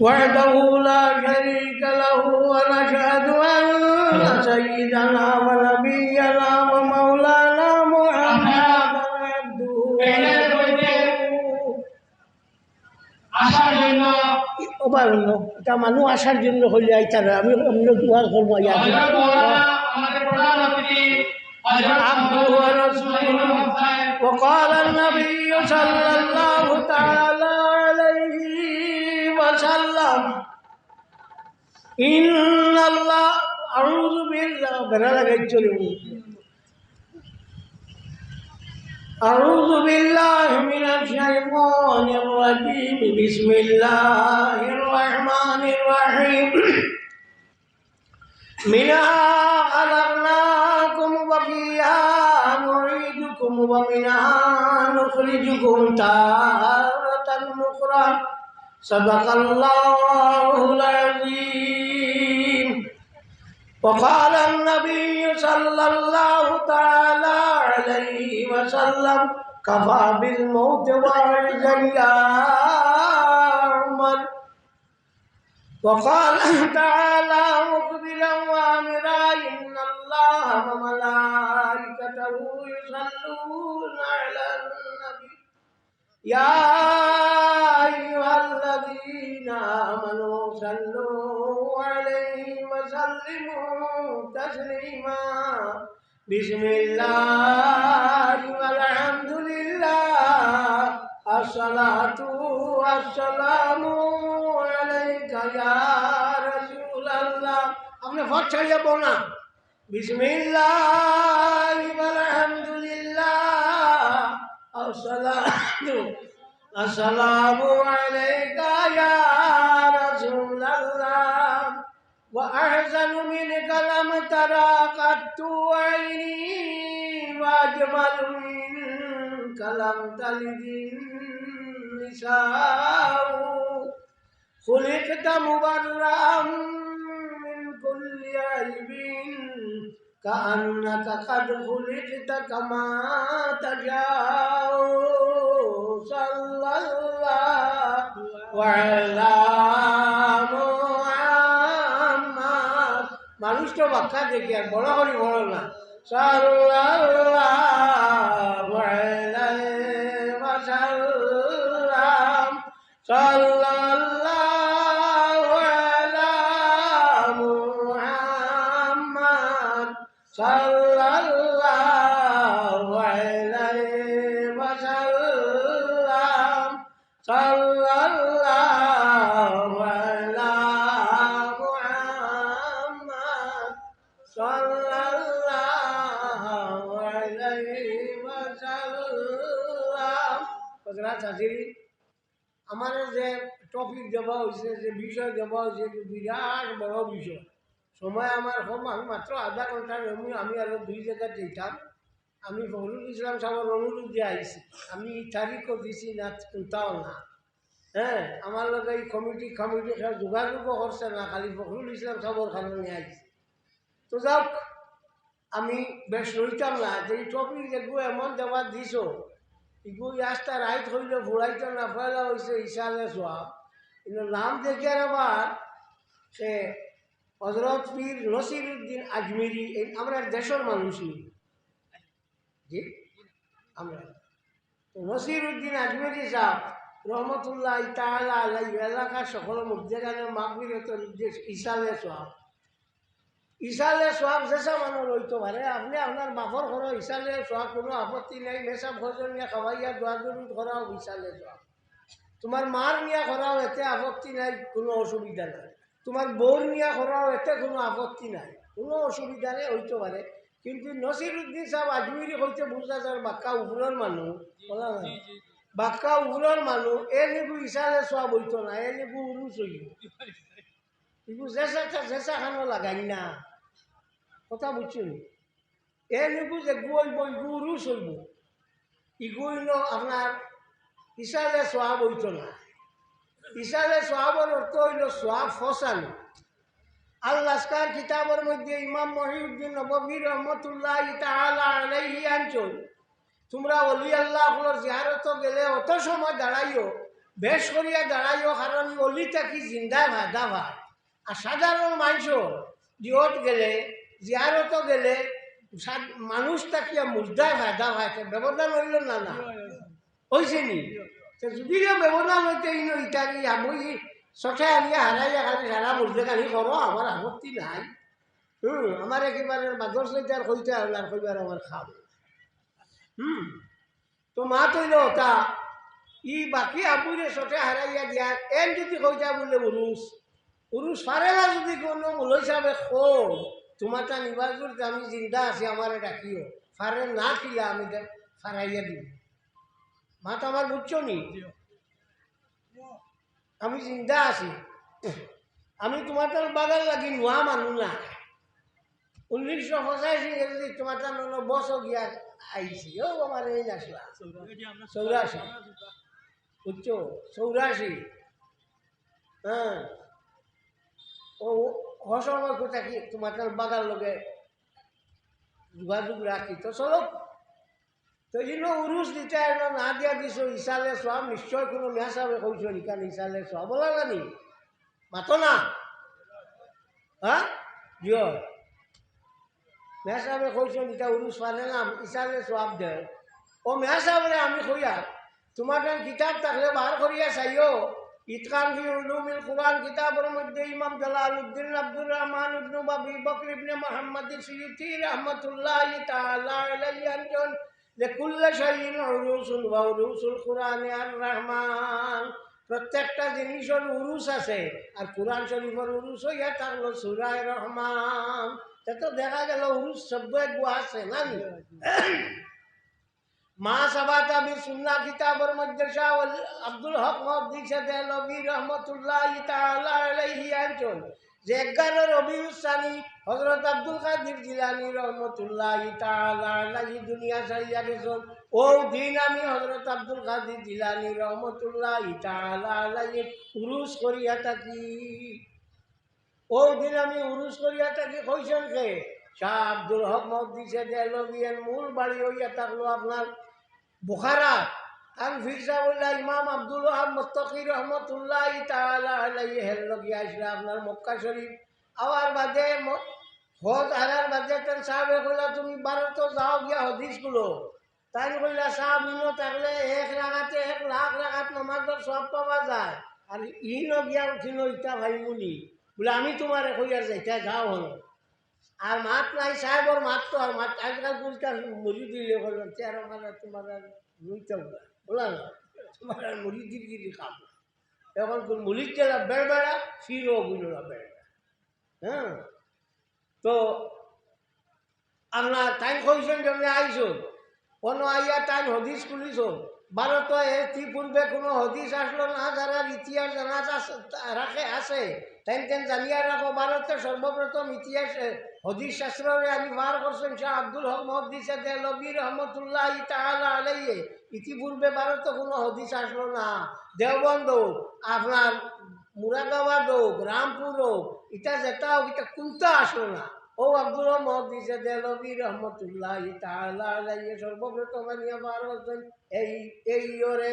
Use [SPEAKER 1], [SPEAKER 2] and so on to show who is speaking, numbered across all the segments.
[SPEAKER 1] وحده لا شريك له ونشهد أن سيدنا ونبينا ومولانا محمدا عبده ورسوله
[SPEAKER 2] আসার জন্য
[SPEAKER 1] ওবার হলো এটা মানুষ আসার জন্য হলে আইতারা আমি অন্য দুয়ার করবো ইয়া
[SPEAKER 2] হযরত মাওলানা আমাদের প্রধান অতিথি হযরত
[SPEAKER 1] عبده ورسوله وقال النبي صلى الله تعالى عليه وسلم إن الله أعوذ بالله بنا لگے چلو أعوذ بالله من الشيطان الرجيم بسم الله الرحمن الرحيم منها خلقناكم وفيها نعيدكم ومنها نخرجكم تارة أخرى صدق الله العظيم وقال النبي صلى الله تعالى عليه وسلم كفى بالموت وعزا يا عمر وقال تعالى مقبلا وامرا ان الله وملائكته يصلون على النبي يا الذين امنوا صلوا عليه وسلموا تسليما بسم الله والحمد لله الصلاة والسلام عليك يا رسول الله আপনি ফট ছাড়িয়ে না বিসমিল্লাহ আলহামদুলিল্লাহ আসসালাতু السلام علیکہ یا رسول اللہ وأحزن منك لم ترى قد عيني وأجمل منك لم تلد النساء. خلقت مبرا من كل عيب. كأنك قد خلقت كما تجاؤ صلى الله وعلى محمد মানুষ তো বাক্কা দেখি আর বড় করি বড় না সাল্লাল্লাহু আলাইহি আমার যে টপিক দেওয়া হয়েছে, যে বিষয় দেওয়া হয়েছে বিরাট বড় বিষয়। সময় আমার কম আমি মাত্র আধা ঘণ্টার আমি আমি আরও দুই জায়গায় যেতাম। আমি ফখরুল ইসলাম সাহেবের অনুরোধ দিয়ে আইছি। আমি তারিখও দিছি না কোনটাও না। হ্যাঁ আমার লগে এই কমিটি কমিটি যোগাযোগও করছে না, খালি ফখরুল ইসলাম সাহেবের কারণে আইছি। তো যাওক আমি বেশ রইতাম না, যে এই টপিক যেগুলো এমন দেওয়া দিছ ইগু ইয়াস্তা রাইট হইলে ফুরাইতে না ফেলা হয়েছে ইশালে সব কিন্তু নাম দেখে আবার সে হজরত পীর নসির উদ্দিন আজমিরি, এই আমরা দেশের মানুষই জি? আমরা। তো নসির উদ্দিন আজমিরি সাহেব রহমতুল্লাহ তাআলা আলাই এলাকার সকল মুদ্দেগানের মাগবিরতর উদ্দেশ্য ইশালে সব ইশালে সোয়াব যেসা মানুষ রইতো পারে আপনি আপনার বাপর ঘর ইশালে সোয়াব কোনো আপত্তি নাই মেসা ভোজন নিয়ে খাওয়াইয়া দোয়া দরুদ করাও ইশালে সোয়াব তোমার মার নিয়ে করাও এতে আপত্তি নাই কোনো অসুবিধা নাই। তোমার বউর নিয়া করাও এতে কোনো আপত্তি নাই কোনো অসুবিধা নেই হইতে পারে কিন্তু নসির উদ্দিন সাহেব আজমিরি হইতে বুঝা যার বাক্কা উপরের মানুষ বলা বাক্কা উপরের মানুষ এ নিবু ইশালে সোয়াব হইতো না এ নিবু উরুস হইব ইগু জেসা জেসা খানো লাগাই না। কথা বুঝছেন এ নিবু যে গুইব ইগু উরুস হইব ইগুই ন আপনার ইশালে সোয়াব হইতো না। ইশালে সোয়াবর অর্থ হইল সোয়াব ফসানো আল্লাহকার কিতাবের মধ্যে ইমাম মহিউদ্দিন নবী রহমতুল্লাহ তাআলা আলাইহি আনচল তোমরা অলি আল্লাহ জিয়ারত গেলে অত সময় দাঁড়াইও, বেশ করিয়া দাঁড়াইও কারণ অলিটা কি জিন্দা ভাদা ভাই। আর সাধারণ মানুষ জিহত গেলে জিয়ারত গেলে সা- মানুষ তাকিয়া মুর্দায় ভাদা ভাই ব্যবধান হইল না না? হয়েছে নি? তো যদি ব্যবধান হইতে ইন ইটারি আমি সঠাই আনিয়া হারাইয়া খালি সারা মুর্দে কানি করো আমার আপত্তি নাই। হুম আমার একেবারে বাদর সৈতার কইতে হল আর কইবার আমার খাব। হুম তো মা তৈল ওটা ই বাকি আবুরে সঠে হারাইয়া দিয়া এন যদি কইতা বলে উরুস উরুস ফারেলা যদি কোনো মূল হিসাবে খো তোমার তা নিবার করতে আমি জিন্দা আছি, আমার ডাকিও ফারে না কিলা আমি ফারাইয়া দিব। মা তো আমার বুঝছ নি? আমি জিন্দা আছি। আমি তোমার তার বাগান লাগি, নোয়া মানুষ না। উনিশশো পঁচাশি ইংরেজি তোমার তার নন বছর গিয়া আইছি ও আমার এই নাচলা চৌরাশি বুঝছ? চৌরাশি হ্যাঁ ও হসময় কোথায় কি? তোমার তার বাগান লগে যোগাযোগ রাখি। তো চলো, তো ইনো উরুস দিতে এনো না দিয়া দিছো, ইসালে সব নিশ্চয় কোনো মেয়াসাবে কইছো নিকান ইসালে সব বলা জানি? মাতো না? হ্যাঁ জিও মেয়াসাবে কইছো নিতা উরুস পারে না, ইসালে সব দেয় ও মেয়াসাবে আমি কইয়া কাছে কিতাব থাকলে বার করিয়া চাইও ইতকান ফি উলুমিল কুরআন কিতাবের মধ্যে ইমাম Jalaluddin Abdur Rahman ibn Abi Bakr ibn Muhammad Suyuti রাহমাতুল্লাহ তাআলা আলাইহি আনজন لكل شيء عروس وعروس القرآن الرحمن প্রত্যেকটা জিনিসের উরুস আছে আর কোরআন শরীফের উরুস হইয়া থাকলো সুরায় রহমান তা তো দেখা গেল উরুস শব্দ একগু আছে না নি? মা সাবাতা বি সুন্না কিতাবের শাহ আব্দুল হক মহদ্দিস দেলবি রহমতুল্লাহ তাআলা আলাইহি আনচন যে এগারো রবিউসানি হজরত আব্দুল কাদির জিলানি রহমতুল্লাহ তাআলা আলাইহি দুনিয়া ছাড়িয়া গেছেন। ও দিন আমি হজরত আব্দুল কাদির জিলানি রহমতুল্লাহ তাআলা আলাইহি উরুস করিয়া থাকি। ও দিন আমি উরুস করিয়া থাকি কইছেন কে? শাহ আব্দুল হক মহদ্দিসে দেলবিয়ান মূল বাড়ি হইয়া থাকল আপনার। বুখারা আন ফিরসাউল্লাহ ইমাম আব্দুল ওহাব মুস্তাকি রহমতুল্লাহ তাআলা আলাইহি হেল্লো গিয়া আসলে আপনার মক্কা শরীফ। আওয়ার বাদে হজ হারার বাদে তার সাহেবে কইলা, তুমি ভারত যাও গিয়া হদিসগুলো। তাই কইলা, সাহেব, ইনো থাকলে এক রাখাতে এক লাখ রাখাত নমাজের সব পাওয়া যায়। আর ইনো গিয়া উঠিল ইটা ভাইমুনি। বলে, আমি তোমার কইয়া যাইতা যাও হলো। আর মাত নাই সাহেবর মাত তো আর মাত আজকাল মুড়ি দিলে বললাম চেয়ার মানে তোমার রুইতে বলা না। তোমার মুড়ি গিরি খাব এখন কোন মুড়ির চেলা বেড় বেড়া ফিরও বুঝলো বেড় হ্যাঁ? তো আপনার টাইম কইছেন যেমনি আইসুন কোনো আইয়া টাইম হদিস খুলিছুন ভারত এটি পূর্বে কোনো হদিস আসলো না, যারা ইতিহাস জানা রাখে আছে। তেন তেন জানিয়া রাখো ভারতে সর্বপ্রথম ইতিহাস হদিস শাস্ত্রে বার করছেন, শাহ আব্দুল হক মহদিসে দেলবি রহমতুল্লাহ তাআলা আলাইহি। ইতিপূর্বে ভারতে কোনো হদিস আসলো না। দেওবন্দ আপনার মুরাদাবাদ হোক, রামপুর হোক এটা যেটা হোক এটা কোনটা আসলো না? ও আব্দুল মহদিসে দেলবি রহমতুল্লাহ তাআলা আলাইহি। সর্বপ্রথম বার করছেন এই এই ওরে,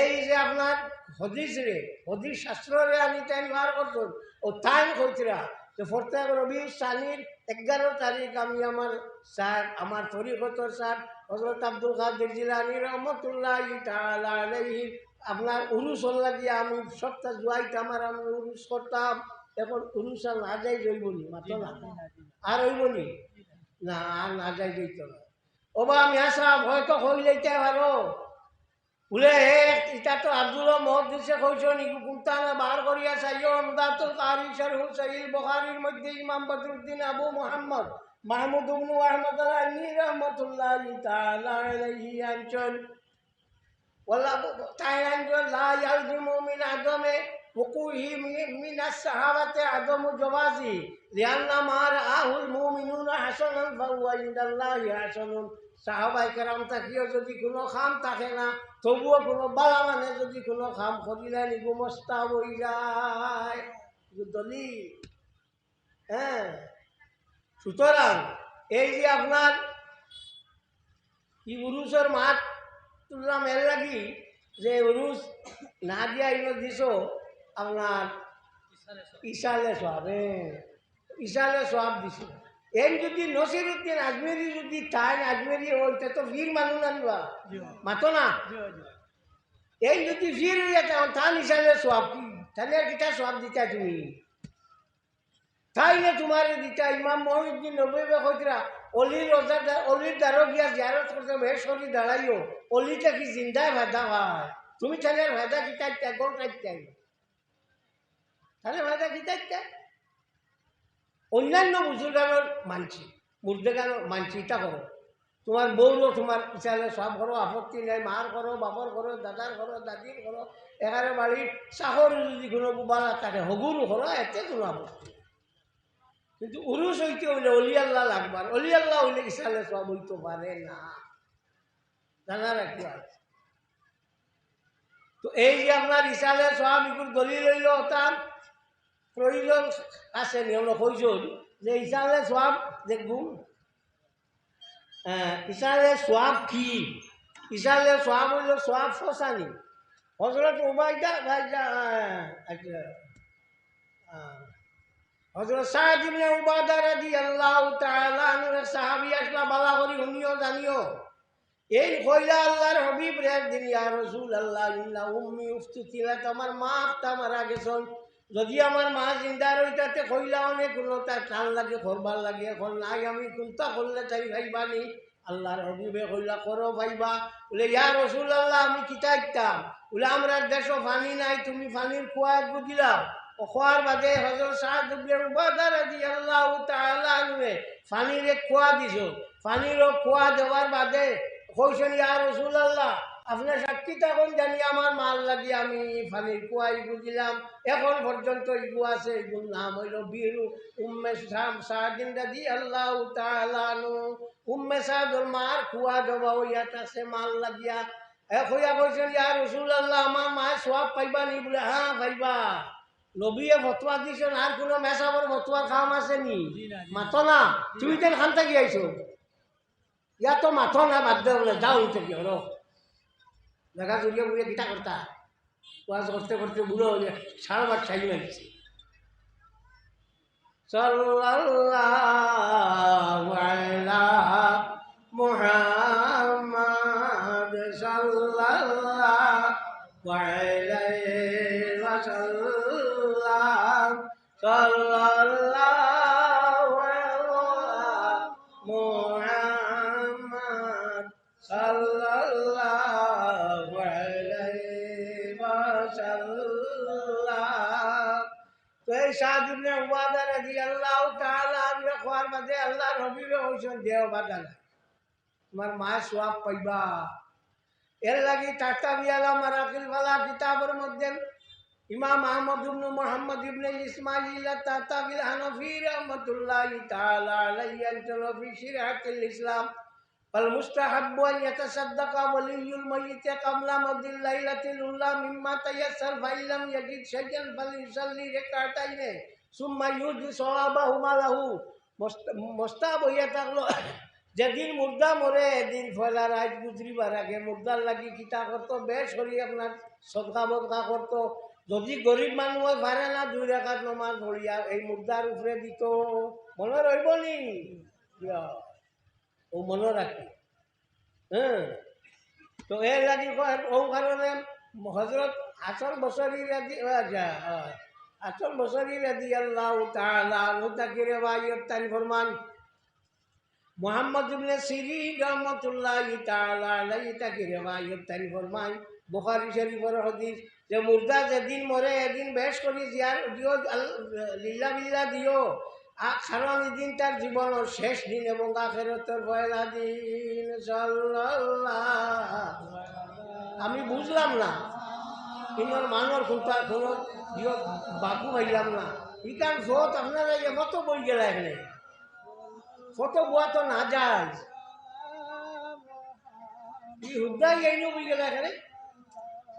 [SPEAKER 1] এই যে আপনার হদিস রে, হদিস শাস্ত্র রে আমি তাই বার করছেন ও তাই কইতরা যে প্রত্যেক রবি সানির এগারো তারিখ আমি আমার স্যার, আমার তরিকতর স্যার, হজরত আব্দুল কাদের জিলানি রহমতুল্লাহ আলাইহি, আপনার উরুস লাগিয়ে আমি সপ্তাহ জুয়াইতাম আর আমি উরুস করতাম। এখন উরুস না যাই জৈবনি মাত্র না। আর হইবনি না? আর না যাই যাইত না। ওবা আমি আসা হয়তো যাইতে পারো। বলে হে এটা তো আব্দুল মহদিসে কইছ নিকু কুন্তানা বার করিয়া চাইও আমদাতুল কারি শরহু সহিল বুখারীর মধ্যে ইমাম বদরুদ্দিন আবু মুহাম্মদ মাহমুদ ইবনু আহমদ আলাইহি রাহমাতুল্লাহি তাআলা আলাইহি আনচন ওয়ালা তাই আনচন লা ইয়ালজিমু মিন আদমে وقوعه من- من الصحابة عدم جوازه لأن ما رآه المؤمنون حسنا فهو عند الله حسن সাহাবাই কেরাম থাকিও যদি কোনো খাম থাকে না তবুও কোনো বালা মানে যদি কোনো খাম করিলে নিগু মস্তা বই যায়। দলিল হ্যাঁ? সুতরাং এই যে আপনার ই উরুষের মাঠ তুললাম এর লাগি যে উরুস না দিয়া ইনো দিছ আপনার ইশালে সোয়াব ইশালে সোয়াব দিছিল এই যদি নসির উদ্দিন আজমেরি যদি তাই আজমেরি ওইটা তো ভিড় মানুষ আনবা মাতো না? ভিড় হয়ে যেত তার ইশালে সোয়াব কি? তাহলে আর কিটা সোয়াব দিতা তুমি? না তোমার দিতা? ইমাম মহিউদ্দিন নবী কইতরা অলির রোজার অলির দ্বারো গিয়া জিয়ারত করতে বেশ শরীর দাঁড়াইও। অলিটা কি জিন্দায় ভাদা হয়? তুমি তাহলে ভাদা কিতা ত্যাগ চাই তাহলে ভাদা কিতা ত্যাগ অন্যান্য বুজুর্গানোর মানছি মুর্দেগানোর মানছি এটা করো তোমার বউরও তোমার ইচ্ছালে সব করো আপত্তি নেই মার করো বাপর করো দাদার করো দাদির করো এগারো বাড়ির চাহর যদি কোনো বালা থাকে হগুরও করো এতে কোনো আপত্তি কিন্তু উরুস হইতে হইলে অলি আল্লাহ লাগবার অলি আল্লাহ হইলে ইসালে সব হইতে পারে না। জানা রাখি আছে তো এই যে আপনার ইসালে সব ইকুর দলিল হইল তার প্রয়োজন আছে, নিয়ম কইসন যে ইসালে সব দেখুন হ্যাঁ ইসালে সোয়াব কি? ইসালে সোয়াব হইল সোয়াব ফসানি। হজরত উবাইদা ভাইদা হজরত সাহেব ইবনে উবাদা রাদিয়াল্লাহু তাআলা আনহু সাহাবী আসলা, বালা করি শুনিও, জানিও। এই কইলা আল্লাহর হাবিব রে দিন ইয়া রাসূলুল্লাহ, ইন্না উম্মি উফতুতিলাত আমার মা আফতা মারা গেছন যদি আমার মা জিন্দা রইতাতে কইলা অনেক তার টান লাগে করবার লাগে। এখন নাই আমি কোনটা করলে তাই ভাইবানি আল্লাহর হবিবে কইলা, করো ভাইবা। বলে, ইয়া রসুল আল্লাহ আমি কিতা ইতাম বলে, আমরা দেশও পানি নাই, তুমি পানির কুয়া বুঝিলাম খোয়ার বাদে হজর আজি আল্লাহ পানির কুয়া দিছ। পানির কুয়া দেওয়ার বাদে কইছেন, ইয়া রসুল আল্লাহ আপনার সাক্ষী তখন জানি আমার মাল লাগি আমি পানির কুয়াই বুঝিলাম। এখন পর্যন্ত ইগু আছে ইগুর নাম হইল বীরু। উম্মে সাম সাদিন দাদি আল্লাহ তালানু উম্মে সাদর মার কুয়া দেওয়া ইয়াত আছে মাল লাগিয়া। এক হইয়া কইছেন ইয়া রসুল আল্লাহ আমার মায় সোয়াব পাইবা নি? বলে হ্যাঁ পাইবা। নবীয়ে ফতোয়া দিছেন আর কোনো মেসাবর ফতোয়ার কাম আছে নি? মাতো না তুমি তেন খান থাকি আইছো ইয়া তো মাথো না বাদ দে বলে যাও থেকে হলো দেখা জুড়িয়ে বুড়িয়ে গীতা করতা। ওয়াজ করতে করতে বুড়ো হয়ে সারা বার ছাই মারছে। সাল্লাল্লাহু ಕಿಶೋರ್ ದೇವಬಾದಾಗ મારા મા સ્વાપ પૈબા એને લાગી ટાટા વિયાલા મારા અખિલવાલા કિતાબર મધ્યન ઇમામ અહમદ ઇબ્ન મુહમ્મદ ઇબ્ન ઇસ્માઇલ તાતા વિલ હનફી રહમતુલ્લાહી તઆલા અલૈહી અંતરો ફી શિરાતિલ ઇસ્લામ فالمستحب أن يتصدق ولي الميت قبل مد الليلة الأولى مما تيسر فإن لم يجد شيئا فليصلي ركعتين ثم يجزي صوابهما له মোস্তাব হইয়া থাকল। যেদিন মুর্দা মরে, এদিন ফয়লা রাত গুজরিবার আগে মুর্দার লাগি কিতা করতো বেশ করি আপনার সদকা বদকা করতো যদি গরিব মানুষ পারে না দুই রেখাত নমাজ ভরিয়া এই মুর্দার উপরে দিত। মনে রইব নি? ও মনে রাখি হ্যাঁ তো এর লাগি ও কারণে হজরত আসল বছরই আসল বছরই রাজি আল্লাহ তাআলা মুতাকিরে বাইয়ত তান ফরমান। মোহাম্মদ ইবনে সিরিন রহমতুল্লাহ তাআলা আলাইহি তাকে তারি ফরমান। বুখারী শরীফের হাদিস, যে মুর্দা যেদিন মরে এদিন বেশ করে জিয়ার দিও লিল্লা বিল্লা দিও। কারণ এদিন তার জীবনের শেষ দিন এবং আখেরতের পয়লা দিন আমি বুঝলাম না। ইনার মানর কোনটা কোনো দিও বাকু পাইলাম না। ইকান ফত আপনারা কত বই গেলা এখানে কত বুয়া তো না যায় ই হুদ্দাই এইনো বই গেলা এখানে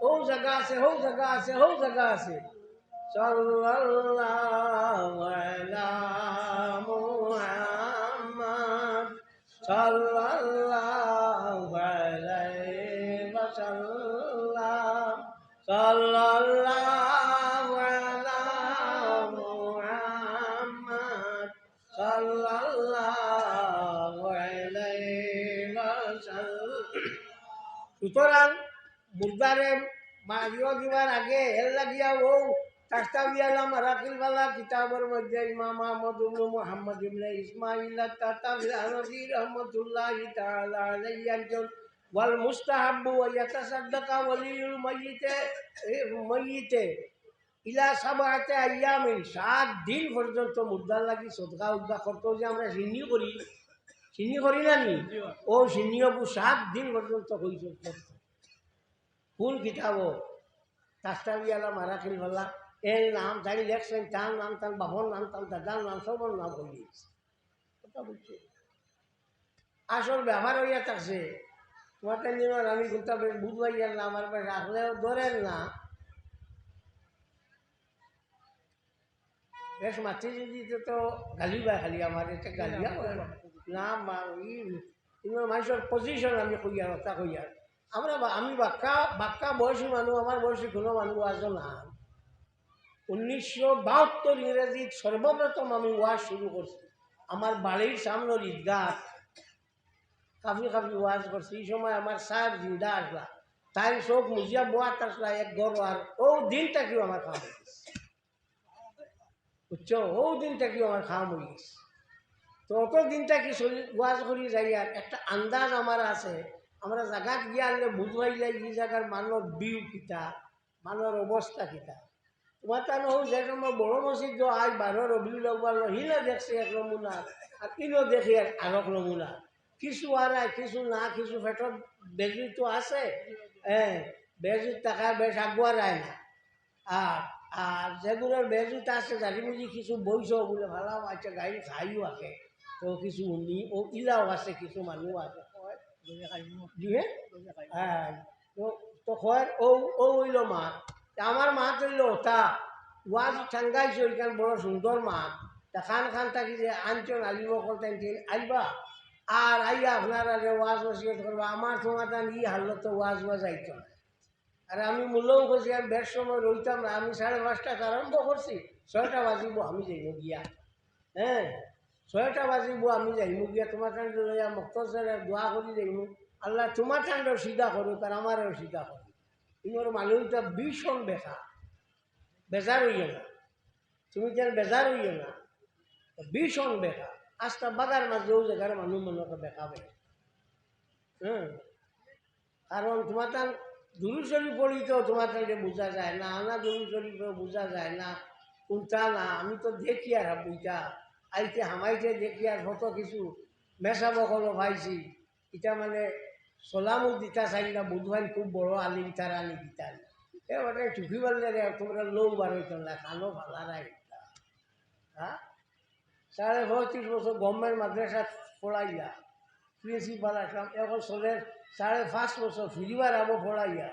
[SPEAKER 1] ও জায়গা আছে ও জায়গা আছে ও জায়গা আছে। সাল্লাল্লাহু আলা মুহাম্মাদ সাল্লাল্লাহু আলাইহি ওয়াসাল্লাম। সুতরাং মুর্দারে মারিও দিবার আগে হেল লাগিয়া ও তাস্তাবিয়ালা মারাকিলওয়ালা কিতাবের মধ্যে ইমাম আহমদ ইবনে মুহাম্মদ ইবনে ইসমাইল আনবি রহমাতুল্লাহ তাআলা আলাইহি আনজন ওয়াল মুস্তাহাব্বু ওয়া ইয়াতাসাদ্দাকা ওয়ালিউল মাইয়িতে মাইয়িতে ইলা সাবাতে আইয়ামিন। সাত দিন পর্যন্ত মুদ্রার লাগি সদকা উদ্দা করতে যে আমরা সিন্নি করি। সিন্নি করি না নি? ও সিন্নিও সাত দিন পর্যন্ত হইছে কোন কিতাব তাস্তাবিয়ালা মারাকিল বলা এর নাম জানি, লেখছেন তার নাম, তার বাবার নাম, তার দাদার নাম, সবর নাম বলি কথা বলছি। আসল ব্যবহার হইয়া থাকছে। তোমার দিনের আমি ঘুরতে বেশ না, আমার বেশ রাখলেও ধরেন না। বেশ মাতি যদি তো গালি বাই খালি, আমার এটা গালিয়া না মানুষের পজিশন আমি কইয়ার কথা কইয়ার আমরা আমি বাক্কা বাক্কা বয়সী মানুষ আমার বয়সী কোনো মানুষ আজও না। উনিশশো বাহাত্তর ইংরেজিত সর্বপ্রথম আমি ওয়াজ শুরু করছি। আমার বাড়ির সামনের ঈদগাহ। কাফি কাফি ওয়াজ করছি। এই সময় আমার সাহেব জিন্দা আসলা। তাই চোখ মুজিয়া বোয়াত আসলা, এক গর্ব আর ও দিনটা কেউ আমার খাওয়া হয়ে গেছে। ও দিনটা কেউ আমার খাওয়া হয়ে গেছে। তো অত দিনটা কি ওয়াজ করি যাই আর, একটা আন্দাজ আমার আছে, আমরা জায়গাত গিয়ে আনলে বুঝবাইলে এই জায়গার মানুষ বিউ কিতা মানুষের অবস্থা কিতা। তোমার তা নহো যে সময় বড় মসজিদ আজ বারো রবি লগবার হিলে দেখছে এক নমুনা আর কিনো দেখি আর আরক নমুনা। কিছু আর কিছু না, কিছু পেটত বেজি তো আছে হ্যাঁ বেজির টাকা বেশ আগুয়া যায় না আর আর যেগুলোর বেজুত আছে জারিমুজি কিছু বইছ বলে, ভালো আছে গাড়ি খাইও আছে তো কিছু উনি ও ইলাও আছে কিছু মানুহ আছে। হ্যাঁ তো তো ও ও হইল আমার মাছ হইল ওটা ওয়াজ ঠাঙ্গাইছে ওইখান বড় সুন্দর মাছ তা খান খান থাকি যে আনচন আলিব করতেন আইবা আর আইয়া আপনারা যে ওয়াজ ওসিয়ত করবা আমার তোমার ই হারলো তো ওয়াজ ওয়াজ আইতো আর আমি মূল্যও করছি আমি বেশ সময় রইতাম না। আমি সাড়ে পাঁচটা আরম্ভ করছি ছয়টা বাজিব, আমি যাইব গিয়া। হ্যাঁ ছয়টা বাজিব, আমি যাইব গিয়া তোমার লইয়া মক্তসের দোয়া করি যাইব আল্লাহ তোমার কাণ্ড সিধা করো তার আমারও সিধা করো ইনোর মানুষটা ভীষণ বেকা বেজার হইও না তুমি যেন বেজার হইও না ভীষণ বেকা আজটা বাগার মাঝেও জায়গার মানুষ মনকে দেখাবে হ্যাঁ কারণ তোমার তার দুরু পড়ি তো তোমার তাকে বোঝা যায় না আনা দুরু শরীফে বোঝা যায় না। কোনটা না আমি তো দেখি আর বইটা আইতে হামাইতে দেখি আর কত কিছু মেশা বকলো পাইছি এটা মানে সোলামু দিতা চাইলা বুধবাই খুব বড় আলিম তার আলি দিতা এবারে টুকি পারলে রে তোমরা লোক বার হইতো না খানো ভালা নাই হ্যাঁ সাড়ে পঁয়ত্রিশ বছর গভর্নমেন্ট মাদ্রাসা পড়াইয়া প্রিন্সিপাল আসলাম এখন চলে সাড়ে পাঁচ বছর ফিরিবার আবো পড়াইয়া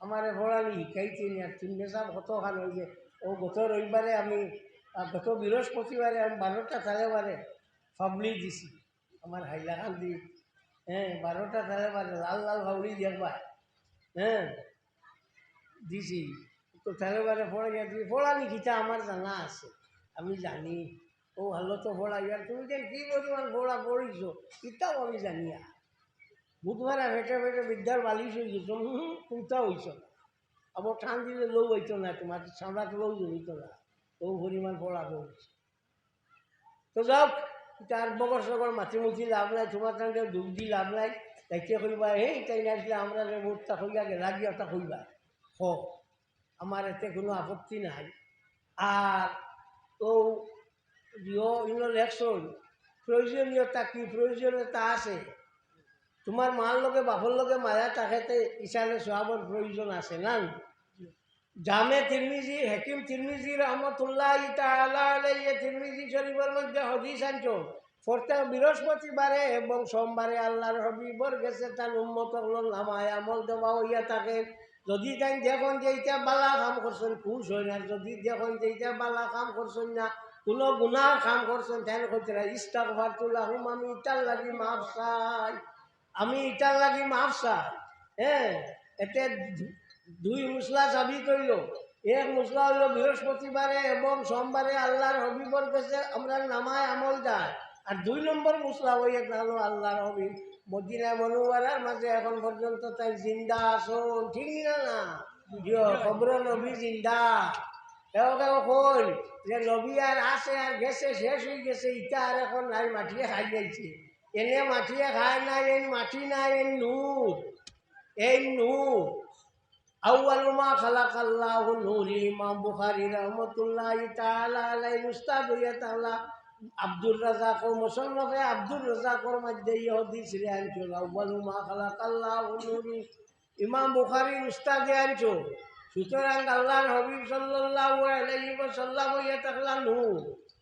[SPEAKER 1] আমার পড়ানি শিকাইতে নি আর তিন বেসা কত খান হয়ে যে ও গত রবিবারে আমি গত বৃহস্পতিবারে আমি বারোটা সাড়ে বারে ফাবলি দিছি। আমার হাইলাকান দি হ্যাঁ বারোটা সাড়ে বারে লাল লাল ফাবলি দেখবা হ্যাঁ দিছি। তো সাড়ে বারে পড়াইয়া দিই পড়ানি কিতা আমার জানা আছে। আমি জানি। ও ভালো তো পড়াইয়া তুমি যে কী পরিমাণ পড়া পড়িছো কিতাও আমি জানিয়া বুধবারে ভেটে ভেটে বিদ্যার বালিশ হয়ে গেছো হুম হইছ না। আবার টান দিলে লোক হইতো না, তোমার সামলা তো লোক হইত না। ও পরিমাণ পড়া পড়ছে তো যাও তার বগর সগর মাছি মুছি লাভ নাই তোমার সঙ্গে ডুব দি লাভ নাই। তাইতে কইবা এই তাই আসলে আমরা ভোটটা হইয়া গে লাগিয়া ওটা কইবা হ আমার এতে কোনো আপত্তি নাই। আর ও লেখছন প্রয়োজনীয়তা কি প্রয়োজনীয়তা আছে। তোমার মার লগে বাপর লগে, মায়া তাকেতে ইশারে সোহাবর প্রয়োজন আছে না? জামে তিরমিজি, হেকিম তিরমিজি রহমতুল্লাহ তিরমিজি শরীফের মধ্যে হদিস আনছো। প্রত্যেক বৃহস্পতিবারে এবং সোমবারে আল্লাহর হবিবর গেছে তার উন্মত নামায় আমল দেওয়া হইয়া থাকে। যদি তাই দেখুন যে এটা বালা কাম করছেন, খুশ হয় না যদি দেখুন যে এটা বালা কাম করছেন না, কোনো গুনার কাম করছেন তাই কইতে ইস্তাক ভাতুল্লাহ আমি ইটার লাগি মাফ চাই, আমি ইটার লাগি মাফ চাই। হ্যাঁ এতে দুই মুসলা চাবি কইল এক মুসলা হইল বৃহস্পতিবারে এবং সোমবারে আল্লাহর হবিবর কাছে আমরা নামায় আমল যায় আর দুই নম্বর মুসলা এক হলো আল্লাহর হবিব, মদিনা মনোয়ারার মাঝে এখন পর্যন্ত তাই জিন্দা আসুন, ঠিক না? না খবর, নবী জিন্দা। কেউ কেউ কই যে নবী আর আছে আর গেছে, শেষ হয়ে গেছে, ইটা আর এখন নাই মাঠিয়ে খাই যাইছে। এনে মাঠিয়ে খায় না এই মাটি না এই নূর এই নূর। আউয়াল মা খালাক আল্লাহ নূরি, ইমাম বুখারী রহমাতুল্লাহ তাআলা আলাইহি উস্তাদ হইয়া তাআলা আব্দুর রাজাক ও মুসন্নফে আব্দুর রাজাকর মধ্যে এই হাদিস রে আনছো, আউয়াল মা খালাক আল্লাহ নূরি। ইমাম বুখারী উস্তাদ আনছো। সুতরাং আল্লাহর হাবিব সাল্লাল্লাহু আলাইহি ওয়াসাল্লাম হইয়া তাআলা নূর।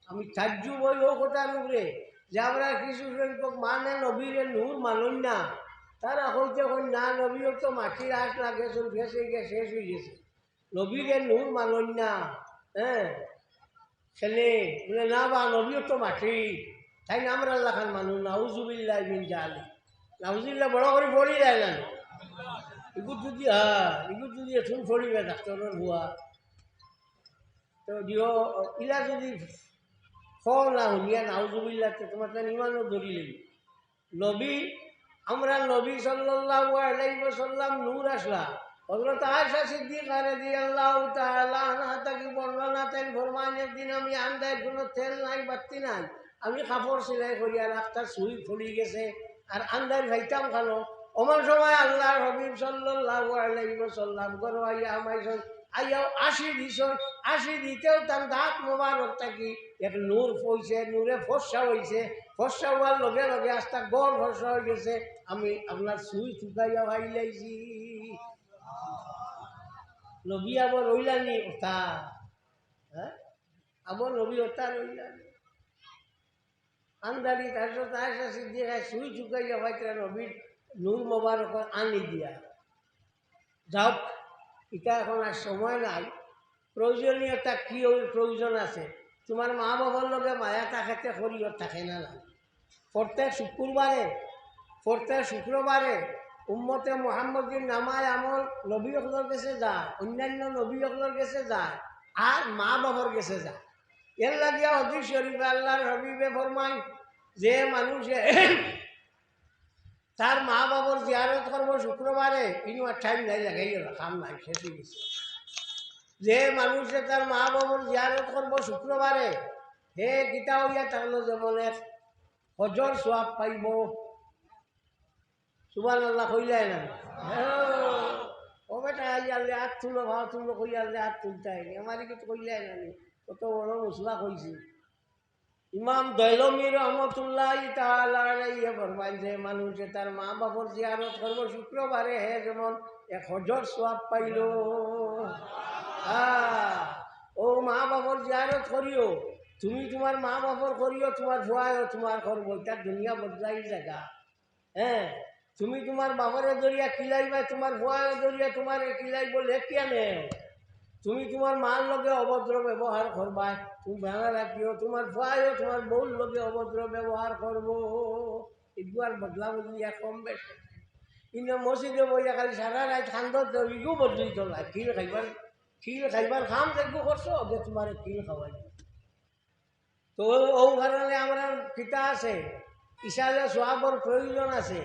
[SPEAKER 1] আমি তাজ্জুব হই ও কথার উপরে। যে আমরা কিছু সংখ্যক মানে নবীরে নূর মানন না। তারা হইতে হই না, নবীও তো মাটির আশ লাগে শুন গেছে গিয়ে শেষ হয়ে গেছে। নবীরে নূর মানুন না হ্যাঁ? ছেলে, বলে, না বা, নবীও তো মাটি। তাই না আমরা আল্লাহ খান মানুষ নাউজুবিল্লাহ বিন জালি নাউজুবিল্লাহ বড় করে পড়ি যায় না। এগুলো যদি হ্যাঁ এগুলো যদি এখন পড়িবে ডাক্তারের ভুয়া তো দিও, ইলা যদি খ না শুনিয়া নাউজুবিল্লাহ তো তোমার তার ইমানও ধরি লাগি নবী আমরা নবী সাল্লাল্লাহু আলাইহি নূর আসলা হযরত আয়েশা সিদ্দিকা রাদিয়াল্লাহু তাআলা আনহা তাকে বর্ণনা তেন আমি কোনো নাই, বাতি নাই, আমি কাপড় সেলাই করি আর একটা সুই ফুলি গেছে আর আন্দায় ভাইতাম খানো অমন সময় আল্লাহর হবিব সাল্লাল্লাহু আলাইহি ওয়াসাল্লাম গরো আইয়াও আশি দিছন আশি দিতেও তার দাঁত মোবারক থাকি। এক নূর পইছে নূরে ফর্সা হইছে। ফর্সা হওয়ার লগে লগে আস্তা গড় ফর্সা হয়ে গেছে। আমি আপনার সুই চুকাইয়া ভাই লাইছি নবী আবার রইলানি ওটা হ্যাঁ? আবার নবী ওটা রইলানি। আন্দারি তাৰপিছত আইসা সিদ্দিকাই চুই চুকাইয়া ভাইটা নবীর নূর মোবারক আনি দিয়া। যাওক এটা এখন আর সময় নাই। প্রয়োজনীয়তা কি প্রয়োজন আছে? তোমার মা বাবার লগে মায়া থাকাতে শরীর থাকে না না প্রত্যেক শুক্রবারে প্রত্যেক শুক্রবারে উম্মতে মোহাম্মদীর নামায় আমল নবী সকলের কাছে যায়, অন্যান্য নবী সকলের কাছে যায় আর মা বাবার কাছে যায়। এর লাগিয়া অধিক শরীফ আল্লাহর হবিবে ফরমাই যে মানুষে তার মা বাবার জিয়ারত করব শুক্রবারে আর টাইম নাই লাগাই কাম নাই, শেষ হয়ে গেছে। যে মানুষে তার মা বাবার জিয়ারত করব শুক্রবারে, হে গীতা হইয়া থাকল যেমন এক হজর সোয়াব পাইব। সুবান আল্লাহ কইলাই না ও বেটা আল্লাহ হাত তুলো ভাও তুলো কই আল্লাহ হাত তুলতাই আমার কিছু কইলাই না কত বড় মশলা কইছি। ইমাম দৈলমী রহমতুল্লাহ তালাইয়ে ফরমাইন যে মানুষে তার মা বাবার জিয়ারত করব শুক্রবারে, হে যেমন এক হজর সোয়াব পাইল। ও মা বাবার জিয়ারত করিও, তুমি তোমার মা বাবার করিও, তোমার ভুয়াও তোমার করব, এটা দুনিয়া বদলাই জায়গা। হ্যাঁ তুমি তোমার বাবারে দরিয়া কিলাইবা, তোমার ভুয়াও দরিয়া তোমার কিলাইব লেখিয়া নেও। তুমি তোমার মার লগে অভদ্র ব্যবহার করবা, তুমি ভাঙা রাখিও, তোমার ভাইও তোমার বউর লগে অভদ্র ব্যবহার করব। এগুয়ার বদলা বদলিয়া কম বেশি। কিন্তু মসজিদে বইয়া খালি সারা রাত খান্দত ইগু বদলি তোলা খিল খাইবার খিল খাইবার খাম দেখব করছ, যে তোমার খিল খাওয়াই। তো ও কারণে আমরা পিতা আছে ইশালে সোয়াবর প্রয়োজন আছে।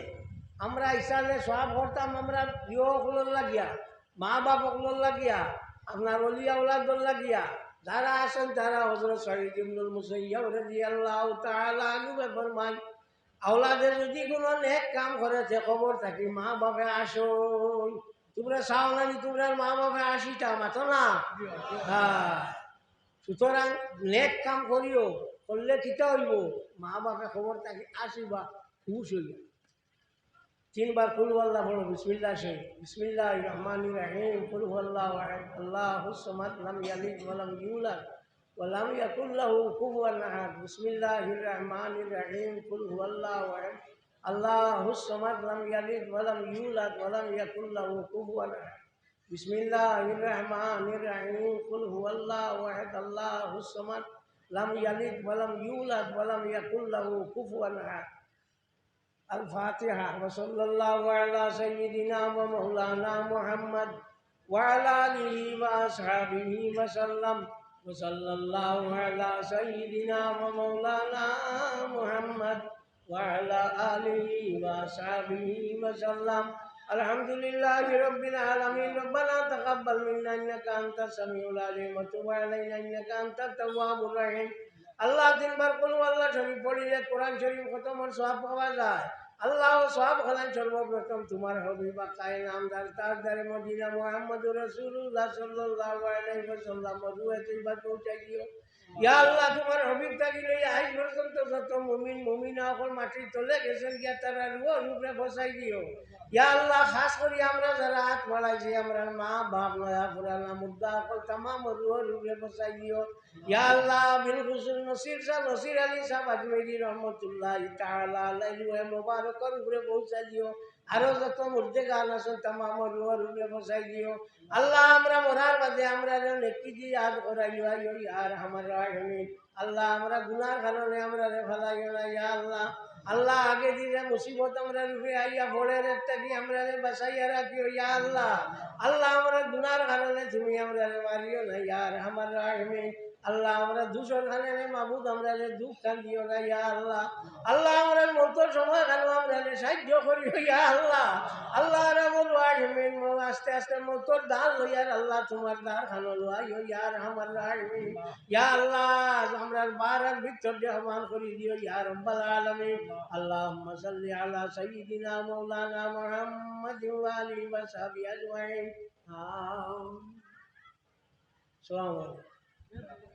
[SPEAKER 1] আমরা ইশালে সোয়াব করতাম, আমরা প্রিয় লাগিয়া মা বাপ লাগিয়া আপনার অলিয়া ওলাদর লাগিয়া যারা আছেন তারা হজরত শহীদ ইবনুল মুসাইয়াব রাদিয়াল্লাহু তাআলা আনহু ফরমান আওলাদে যদি কোনো নেক কাম করেছে খবর থাকি, মা বাপে আসুন তোমরা চাও না নি, তোমরা মা বাপে আসিটা মাতো না? হ্যাঁ। সুতরাং নেক কাম করিও, করলে কিতা হইব? মা বাপে খবর থাকি, আসিবা, খুশ হইব তিনবার কুল আল্লাহ বলো বিসমিল্লাহ সেই বিসমিল্লাহ রহমান রাহিম কুল আল্লাহ আল্লাহ হুসমাত লাম ইয়ালিদ ওয়ালাম ইউলাদ ওয়ালাম ইয়াকুল লাহু কুফুয়ান আহাদ বিসমিল্লাহির রহমানির রহিম কুল হুয়াল্লাহু আহাদ আল্লাহ হুসমাত লাম ইয়ালিদ ওয়ালাম ইউলাদ ওয়ালাম ইয়াকুল লাহু কুফুয়ান আহাদ বিসমিল্লাহির রহমানির রহিম কুল হুয়াল্লাহু আহাদ আল্লাহ হুসমাত লাম ইয়ালিদ ওয়ালাম ইউলাদ ওয়ালাম ইয়াকুল লাহু কুফুয়ান আহাদ الفاتحة وصلى الله على سيدنا ومولانا محمد وعلى آله وأصحابه وسلم. وصلى الله على سيدنا ومولانا محمد وعلى آله وصحبه وسلم. الحمد لله رب العالمين. ربنا تقبل منا إنك أنت السميع العليم. وتب علينا إنك أنت التواب الرحيم. আল্লাহ তিনবার কোনো আল্লাহ শরীফ পড়িলে কোরআন শরীফ খতমের সব পাওয়া যায়। আল্লাহ সব হলেন সর্বপ্রথম তোমার হবি বা কায় নামদার তার দারে মদিনা মোহাম্মদ রসুল্লাহ সাল্লাহ আলাইহি ওয়াসাল্লাম মধুয়ে তিনবার পৌঁছে দিও ইয়া আল্লাহ, তোমার হবিব থাকিলে আজ পর্যন্ত মুমিন, মুমিনা অকল মাটির তলে গেছেন গিয়া, তারা রুয় রূপে বসাই দিও। ইয়া আল্লাহ, খাস করি আমরা যারা হাত বাড়াইছি আমরা মা, বাপ নয়া পুরানা মুদ্দা অকল তামাম রুয় রূপে বসাই দিও। ইয়া আল্লাহ বিল হুসুন নসির নসির আলী শাহ আজমেরি রহমতুল্লাহ তাআলা আলাইহি ওয়া মুবারকর উপরে পৌঁছাই দিও। আরও যত মধ্যে গান আছেন তামাম রুয় রূপে বসাই দিও আল্লাহ আমরা মরার বাদে আমরা নেকি দিয়ে ইয়াদ করাইও আইও ইয়ার আমার রাহিমিন আল্লাহ আমরা গুনার কারণে আমরা রে ফেলাইও না ইয়া আল্লাহ আল্লাহ আগে দিলে মুসিবত আমরা রূপে আইয়া ভোরের একটা কি আমরা রে বাসাইয়া রাখিও ইয়া আল্লাহ আল্লাহ আমরা গুনার কারণে তুমি আমরা রে মারিও না ইয়ার আমার রাহিমিন আল্লাহ আমরা দূষণ খানে রে মাবুদ, আমরা রে দুঃখ খান দিও না, ইয়া আল্লাহ। আল্লাহ আমরা মতর সময় খানো আমরা রে সাহায্য করিও, ইয়া আল্লাহ। আল্লাহ রাবুল রাহিমিন মো আস্তে আস্তে মতর দাল লইয়ার আল্লাহ, তোমার দার খানো লইও ইয়ার আমার রাহিমিন। ইয়া আল্লাহ, আমরা বারার ভিতর রহমান করি, দিও, ইয়া রব্বাল আলামিন। আল্লাহুম্মা সাল্লি আলা সাইয়্যিদিনা মাওলানা মুহাম্মাদ ওয়া আলিহি ওয়া সাহবিহি আজমাইন। আমিন আসসালামু আলাইকুম।